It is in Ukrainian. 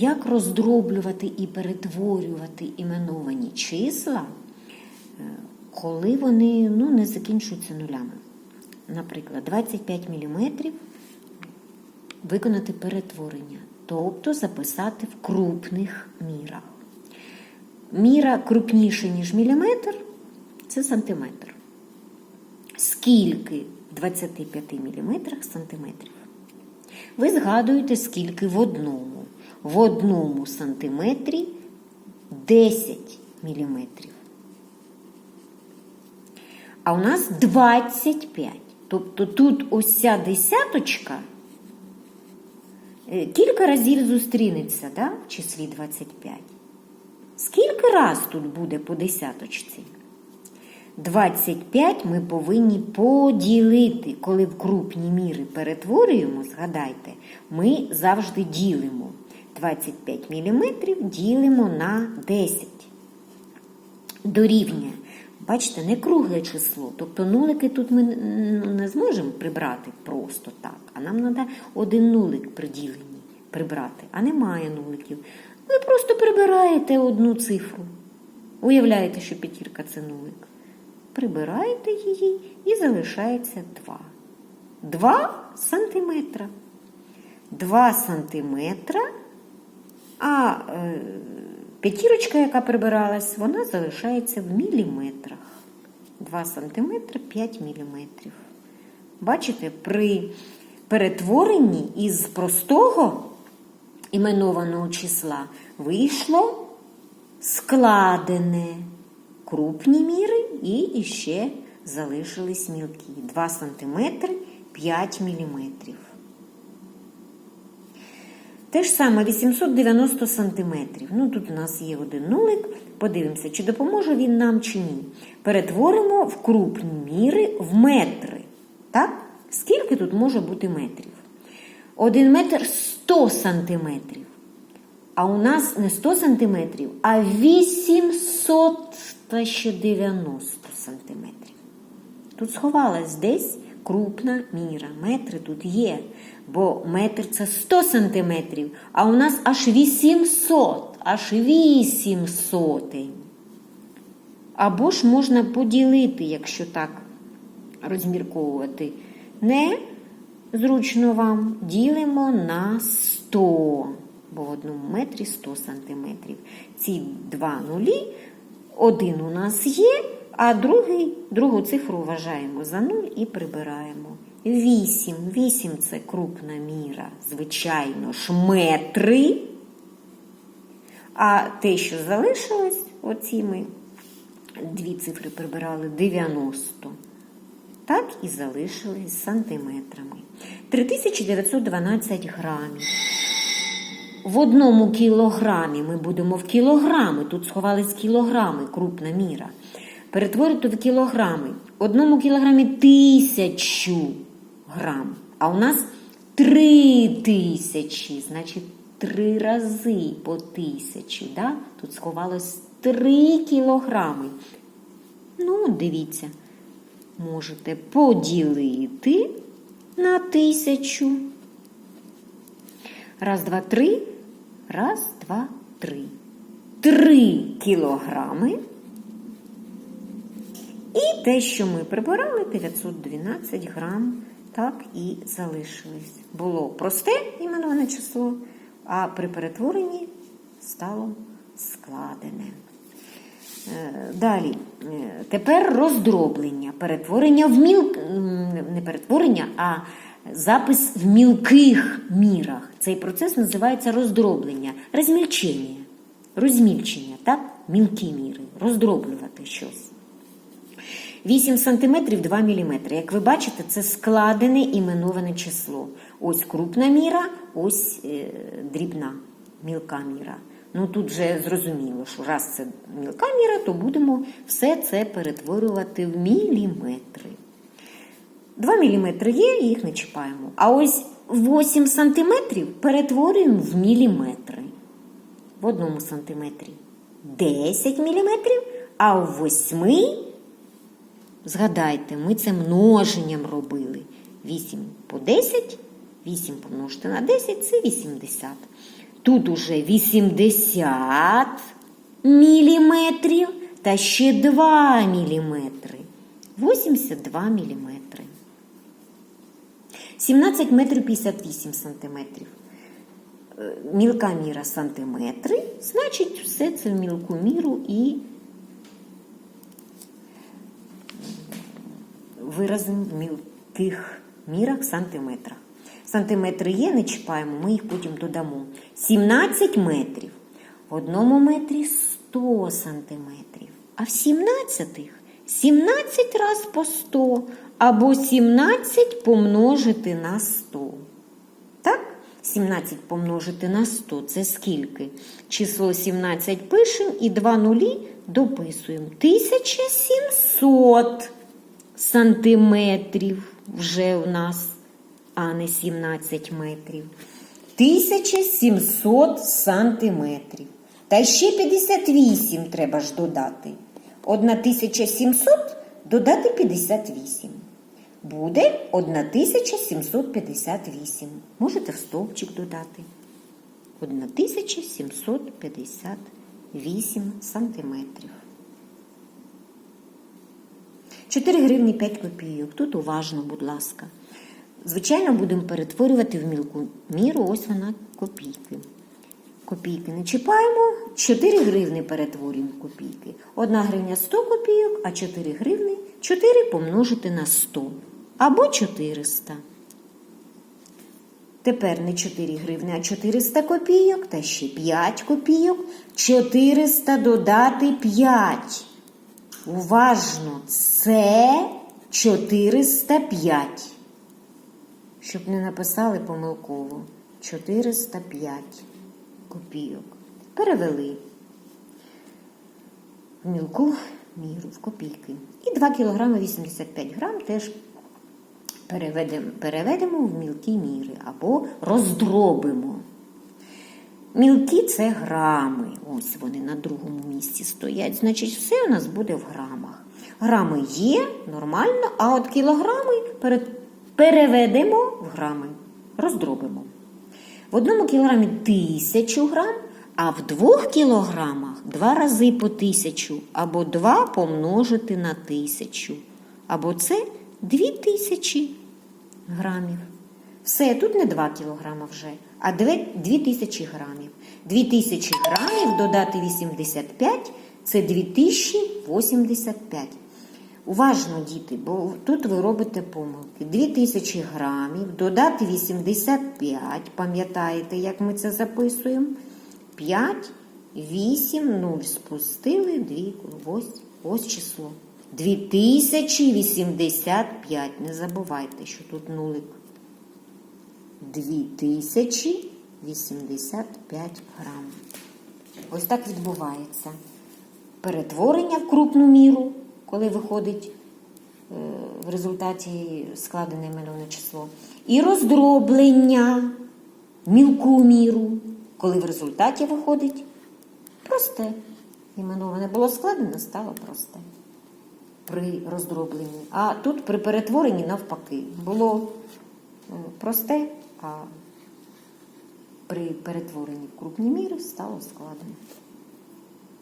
як роздроблювати і перетворювати іменовані числа, е, коли вони ну, не закінчуються нулями. Наприклад, 25 мм виконати перетворення, тобто записати в крупних мірах. Міра крупніша, ніж міліметр, це сантиметр. Скільки в 25 мм сантиметрів? Ви згадуєте, скільки в одному. В одному сантиметрі 10 міліметрів. А у нас 25. Тобто тут ось ця десяточка е, кілька разів зустрінеться да, в числі 25. Скільки раз тут буде по десяточці? 25 ми повинні поділити. Коли в крупні міри перетворюємо, згадайте, ми завжди ділимо. 25 мм ділимо на 10. Дорівнює. Бачите, не кругле число. Тобто нулики тут ми не зможемо прибрати просто так. А нам треба один нулик при діленні прибрати. А немає нуликів. Ви просто прибираєте одну цифру. Уявляєте, що п'ятірка це нулик. Прибираєте її і залишається 2. 2 сантиметра. 2 сантиметра, а е, п'ятірочка, яка прибиралась, вона залишається в міліметрах. 2 сантиметри 5 міліметрів. Бачите, при перетворенні із простого іменованого числа вийшло складене крупні міри і ще залишились мілкі. 2 см 5 мм. Те ж саме 890 см. Ну, тут у нас є один нулик. Подивимося, чи допоможе він нам, чи ні. Перетворимо в крупні міри в метри. Так? Скільки тут може бути метрів? Один метр 100 сантиметрів. А у нас не 100 сантиметрів, а 800 та ще 90 сантиметрів. Тут сховалась десь крупна міра. Метри тут є, бо метр це 100 сантиметрів, а у нас аж 800, аж 8 сотень. Або ж можна поділити, якщо так розмірковувати. Не зручно вам ділимо на 100, бо в одному метрі 100 сантиметрів. Ці два нулі, один у нас є, а другий, другу цифру вважаємо за 0 і прибираємо. 8. 8 це крупна міра, звичайно ж, метри. А те, що залишилось, оці ми дві цифри прибирали 90. Так і залишились сантиметрами. 3912 грамів. В одному кілограмі ми будемо в кілограми. Тут сховались кілограми, крупна міра. Перетворити в кілограми. Одному кілограмі тисячу грам. А у нас три тисячі, значить, три рази по тисячі. Да? Тут сховалось три кілограми. Ну, дивіться, можете поділити на тисячу. Раз, два, три. Раз, два, три. Три кілограми. І те, що ми прибирали, 912 грам, так і залишилось. Було просте іменоване число, а при перетворенні стало складене. Е, Далі, Е, тепер роздроблення, перетворення в міл... не перетворення, а запис в мілких мірах. Цей процес називається роздроблення, розмільчення, розмільчення, так? Мілкі міри, роздроблювати щось. 8 см 2 мм. Як ви бачите, це складене іменоване число. Ось крупна міра, ось е, дрібна, мілка міра. Ну тут вже зрозуміло, що раз це мілка міра, то будемо все це перетворювати в міліметри. 2 мм є, їх не чіпаємо. А ось 8 см перетворюємо в міліметри. В одному сантиметрі 10 мм, а в 8, згадайте, ми це множенням робили. 8 по 10, 8 помножити на 10 це 80. Тут уже 80 міліметрів та ще 2 міліметри. 82 міліметри. 17 метрів 58 сантиметрів. Е, Мілка міра сантиметри, значить, все це в мілку міру і виразимо в мілких мірах сантиметрах. Сантиметри є, не чіпаємо, ми їх потім додамо. 17 метрів. В одному метрі 100 сантиметрів. А в 17 17 раз по 100 або 17 помножити на 100. Так? 17 помножити на 100 це скільки? Число 17 пишемо і 2 нулі дописуємо. 1700 сантиметрів вже в нас, а не 17 метрів. 1700 сантиметрів. Та ще 58 треба ж додати. 1700 додати 58. Буде 1758. Можете в стовпчик додати. 1758 сантиметрів. 4 гривні 5 копійок. Тут уважно, будь ласка. Звичайно, будемо перетворювати в мілку міру, ось вона копійки. Копійки не чіпаємо, 4 гривни перетворюємо копійки. 1 гривня 100 копійок, а 4 гривни 4 помножити на 100 або 400. Тепер не 4 гривни, а 400 копійок та ще 5 копійок. 400 додати 5. Уважно, це 405. Щоб не написали помилково. 405 копійок. Перевели в мілку міру в копійки. І 2 кг 85 грам теж переведемо, переведемо в мілкі міри або роздробимо. Мілкі це грами. Ось вони на другому місці стоять. Значить, все у нас буде в грамах. Грами є нормально, а от кілограми переведемо в грами, роздробимо. В одному кілограмі тисячу грам, а в двох кілограмах два рази по тисячу, або два помножити на тисячу. Або це дві тисячі грамів. Все, тут не 2 кілограма вже, а 2 тисячі грамів. 2 тисячі грамів додати 85 це 2085. Уважно, діти, бо тут ви робите помилки. 2000 грамів, додати 85, пам'ятаєте, як ми це записуємо? 5, 8, 0 спустили, 2, ось, ось число. 2085. Не забувайте, що тут нулик. 2085 грам. Ось так відбувається. Перетворення в крупну міру, коли виходить е, в результаті складене іменоване число. І роздроблення в мілку міру, коли в результаті виходить просте. Іменоване було складене, стало просте. При роздробленні. А тут при перетворенні навпаки. Було е, просте, а при перетворенні в крупні міри стало складене.